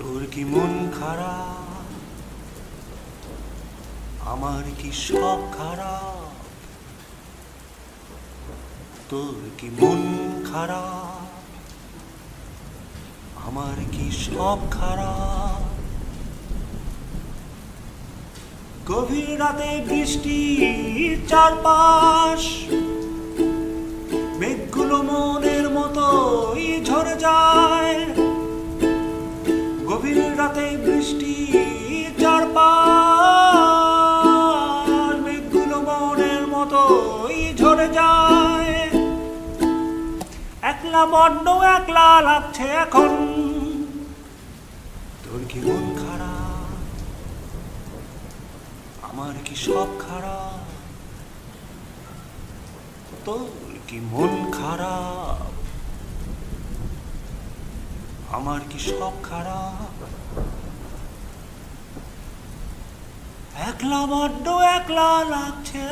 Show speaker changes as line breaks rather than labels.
তোর কি মন খারাপ? আমার কি সব খারাপ? তোর কি মন খারাপ? আমার কি সব খারাপ? গভীর রাতে বৃষ্টি চারপাশ, মেঘগুলো মনের মতোই ঝরে যায়। ঝরে যায়। একলা বড্ড একলা লাগছে এখন। তোর কি মন খারাপ? আমার কি সব খারাপ? তোর কি মন খারাপ? আমার কি সব খারাপ? একলা বড্ড একলা লাগছে।